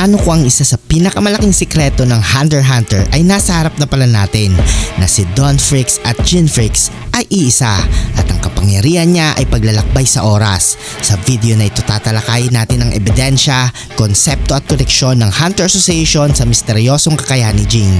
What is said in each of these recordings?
Naano ko ang isa sa pinakamalaking sikreto ng Hunter Hunter ay nasa harap na pala natin na si Don Fricks at Jin Fricks ay iisa at ang kapangyarihan niya ay paglalakbay sa oras. Sa video na ito tatalakayin natin ang ebidensya, konsepto at koneksyon ng Hunter Association sa misteryosong kakayahan ni Jing.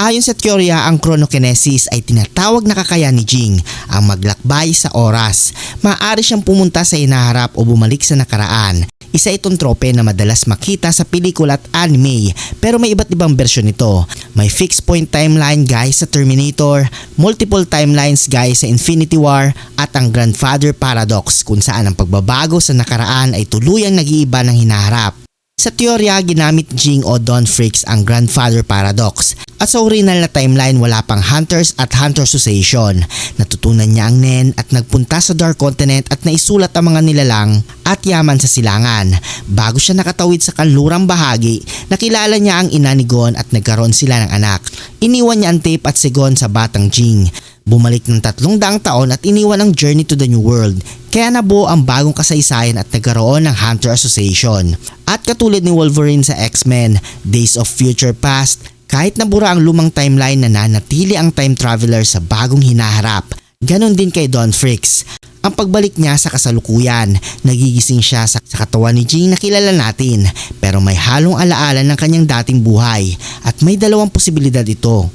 Ayon sa teorya, ang chronokinesis ay tinatawag na kakayahan ni Jing, ang maglakbay sa oras. Maaari siyang pumunta sa inaharap o bumalik sa nakaraan. Isa itong trope na madalas makita sa pelikula at anime pero may iba't ibang bersyon nito. May fixed point timeline guys sa Terminator, multiple timelines guys sa Infinity War at ang Grandfather Paradox kung saan ang pagbabago sa nakaraan ay tuluyang nag-iiba ng hinaharap. Sa teorya, ginamit Jing o Don Freaks ang Grandfather Paradox at sa original na timeline wala pang Hunters at Hunter Association. Natutunan niya ang Nen at nagpunta sa Dark Continent at naisulat ang mga nilalang at yaman sa silangan. Bago siya nakatawid sa kanlurang bahagi, nakilala niya ang ina ni Gon at nagkaroon sila ng anak. Iniwan niya ang tape at si Gon sa batang Jing. Bumalik ng tatlong daang taon at iniwan ang Journey to the New World. Kaya nabuo ang bagong kasaysayan at nagkaroon ng Hunter Association. At katulad ni Wolverine sa X-Men, Days of Future Past, kahit nabura ang lumang timeline na nanatili ang time traveler sa bagong hinaharap. Ganon din kay Don Fricks. Ang pagbalik niya sa kasalukuyan, nagigising siya sa, katawan ni Jing na kilala natin pero may halong alaala ng kanyang dating buhay at may dalawang posibilidad ito.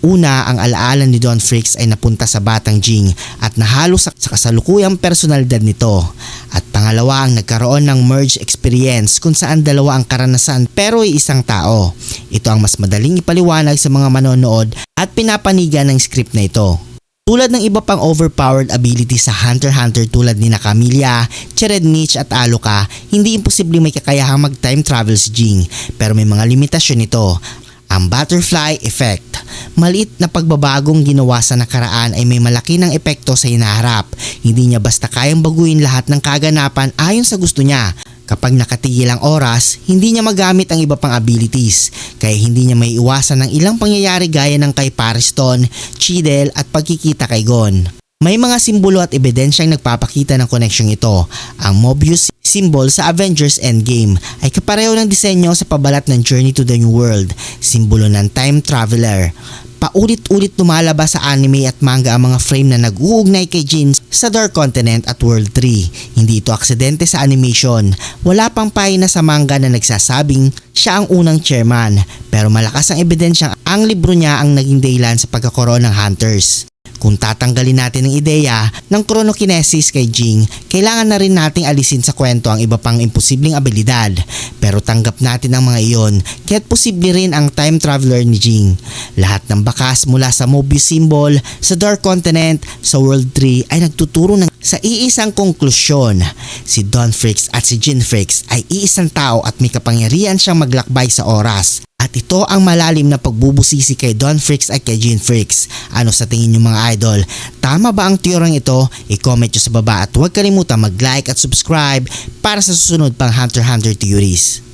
Una, ang alaala ni Don Fricks ay napunta sa Batang Jing at nahalo sa kasalukuyang personalidad nito. At pangalawa, ang nagkaroon ng merge experience kung saan dalawa ang karanasan pero ay isang tao. Ito ang mas madaling ipaliwanag sa mga manonood at pinapanigan ng script na ito. Tulad ng iba pang overpowered ability sa Hunter x Hunter tulad ni Nakamilia, Cherednich at Aloka, hindi imposible may kakayahang mag-time travel si Jing pero may mga limitasyon nito. Ang butterfly effect. Maliit na pagbabagong ginawa sa nakaraan ay may malaki ng epekto sa hinaharap. Hindi niya basta kayang baguhin lahat ng kaganapan ayon sa gusto niya. Kapag nakatigil ang oras, hindi niya magamit ang iba pang abilities, kaya hindi niya may iwasan ng ilang pangyayari gaya ng kay Pariston, Chidel at pagkikita kay Gon. May mga simbolo at ebidensyang nagpapakita ng koneksyong ito. Ang Mobius symbol sa Avengers Endgame ay kapareho ng disenyo sa pabalat ng Journey to the New World, simbolo ng time traveler. Paulit-ulit lumalabas sa anime at manga ang mga frame na nag-uugnay kay Jin sa Dark Continent at World 3. Hindi ito aksidente sa animation. Wala pang pahina sa manga na nagsasabing siya ang unang chairman pero malakas ang ebidensyang ang libro niya ang naging daylan sa pagkakaroon ng Hunters. Kung tatanggalin natin ang ideya ng chronokinesis kay Jing, kailangan na rin nating alisin sa kwento ang iba pang imposibleng abilidad. Pero tanggap natin ang mga iyon, kaya't posible rin ang time traveler ni Jing. Lahat ng bakas mula sa Mobius symbol, sa Dark Continent, sa World 3 ay nagtuturo ng sa iisang konklusyon. Si Don Fricks at si Jin Fricks ay iisang tao at may kapangyarihan siyang maglakbay sa oras. At ito ang malalim na pagbubusisi kay Don Fricks at kay Jin Fricks. Ano sa tingin niyo mga idol? Tama ba ang teoryang ito? I-comment nyo sa baba at huwag kalimutan mag-like at subscribe para sa susunod pang Hunter Hunter theories.